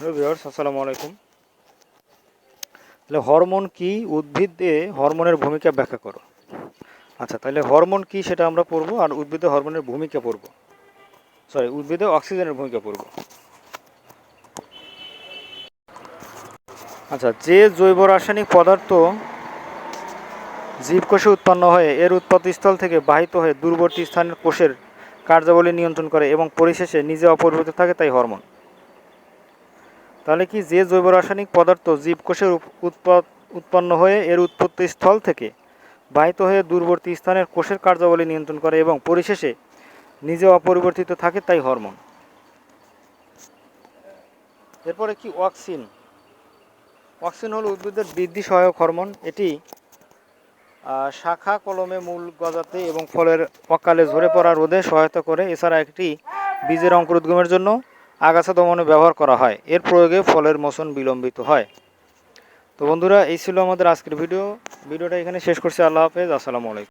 Viewers, আসসালামু আলাইকুম। তাহলে হরমোন কি উদ্ভিদে হরমোনের ভূমিকা ব্যাখ্যা করো। আচ্ছা তাহলে হরমোন কি সেটা আমরা পড়ব আর উদ্ভিদে হরমোনের ভূমিকা পড়ব। সরি উদ্ভিদে অক্সিজেনের ভূমিকা পড়ব। আচ্ছা যে জৈব রাসায়নিক পদার্থ জীবকোষে উৎপন্ন হয়ে, এর উৎপত্তিস্থল থেকে বাহিত হয়ে দূরবর্তী স্থানের কোষের কার্যাবলী নিয়ন্ত্রণ করে এবং পরিশেষে নিজে অপরিবর্তিত থাকে, তাই হরমোন। তাহলে কি যে জৈব রাসায়নিক পদার্থ জীবকোষের উৎপন্ন হয়ে এর উৎপত্তি স্থল থেকে বাহিত হয়ে দূরবর্তী স্থানের কোষের কার্যাবলী নিয়ন্ত্রণ করে এবং পরিশেষে নিজে অপরিবর্তিত থাকে তাই হরমোন। এরপরে কি অক্সিন? অক্সিন হলো উদ্ভিদের বৃদ্ধি সহায়ক হরমোন। এটি শাখা কলমে মূল গজাতে এবং ফলের অকালে ঝরে পড়া রোধে সহায়তা করে। এছাড়া একটি বীজের অঙ্কুরোদ্গমের জন্য আগাছা দমনে ব্যবহার করা হয়। এর প্রয়োগে ফলের মোচন বিলম্বিত হয়। তো বন্ধুরা, এই ছিল আমাদের আজকের ভিডিও। ভিডিওটা এখানে শেষ করছি। আল্লাহ হাফেজ। আসসালামু আলাইকুম।